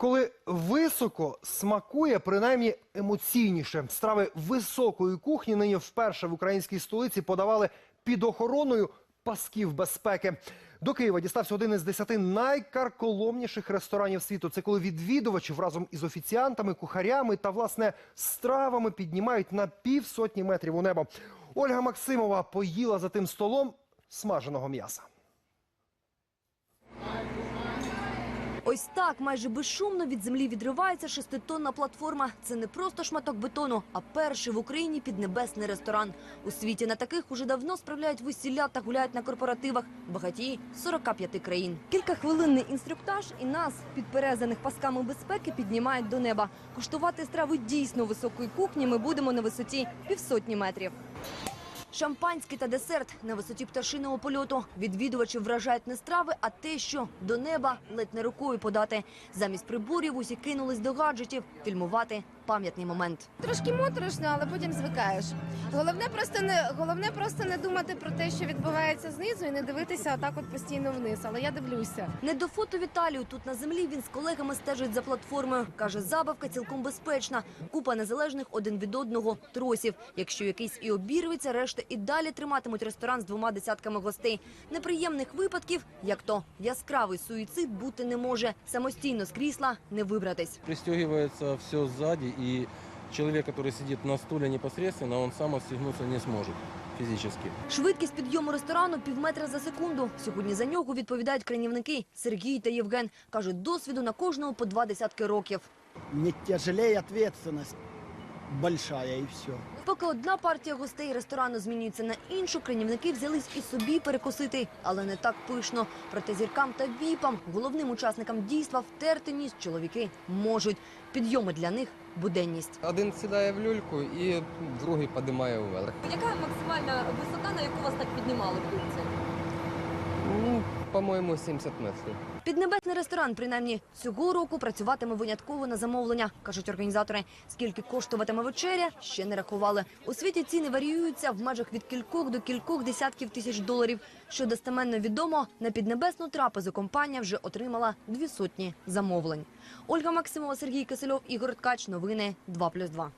Коли високо смакує, принаймні емоційніше. Страви високої кухні нині вперше в українській столиці подавали під охороною пасків безпеки. До Києва дістався один із десяти найкарколомніших ресторанів світу. Це коли відвідувачів разом із офіціантами, кухарями та власне стравами піднімають на півсотні метрів у небо. Ольга Максимова поїла за тим столом смаженого м'яса. Ось так майже безшумно від землі відривається шеститонна платформа. Це не просто шматок бетону, а перший в Україні піднебесний ресторан. У світі на таких уже давно справляють весілля та гуляють на корпоративах багатії 45 країн. Кілька хвилинний інструктаж і нас, підперезаних пасками безпеки, піднімають до неба. Куштувати страви дійсно високої кухні ми будемо на висоті півсотні метрів. Шампанське та десерт на висоті пташиного польоту. Відвідувачів вражають не страви, а те, що до неба ледь не рукою подати. Замість приборів усі кинулись до гаджетів фільмувати пам'ятний момент. Трошки моторошно, але потім звикаєш. Головне просто не головне просто не думати про те, що відбувається знизу, і не дивитися отак от постійно вниз. Але я дивлюся. Не до фото Віталію тут на землі він з колегами стежить за платформою. Каже, забавка цілком безпечна. Купа незалежних один від одного тросів. Якщо якийсь і обірветься, решта і далі триматимуть ресторан з двома десятками гостей. Неприємних випадків, як то яскравий суїцид, бути не може. Самостійно з крісла не вибратись. Пристегивается все сзади, и человек, который сидит на стуле непосредственно, он сам отстегнуться не сможет фізично. Швидкість підйому ресторану півметра за секунду. Сьогодні за нього відповідають кранівники Сергій та Євген. Кажуть, досвіду на кожного по два десятки років. не тяжелее ответственность большая и все. Поки одна партія гостей ресторану змінюється на іншу, кранівники взялись і собі перекусити, але не так пишно. Проте зіркам та віпам, головним учасникам дійства, втерти ніс чоловіки можуть. Підйоми для них буденність. Один сідає в люльку і другий підіймає вверх. Яка максимальна висота, на яку вас так піднімали в люльці? По-моєму, 70 метрів. Піднебесний ресторан, принаймні, цього року працюватиме винятково на замовлення, кажуть організатори. Скільки коштуватиме вечеря, ще не рахували. У світі ціни варіюються в межах від кількох до кількох десятків тисяч доларів. Що достеменно відомо, на піднебесну трапезу компанія вже отримала дві сотні замовлень. Ольга Максимова, Сергій Кисельов, Ігор Ткач. Новини 2+,2.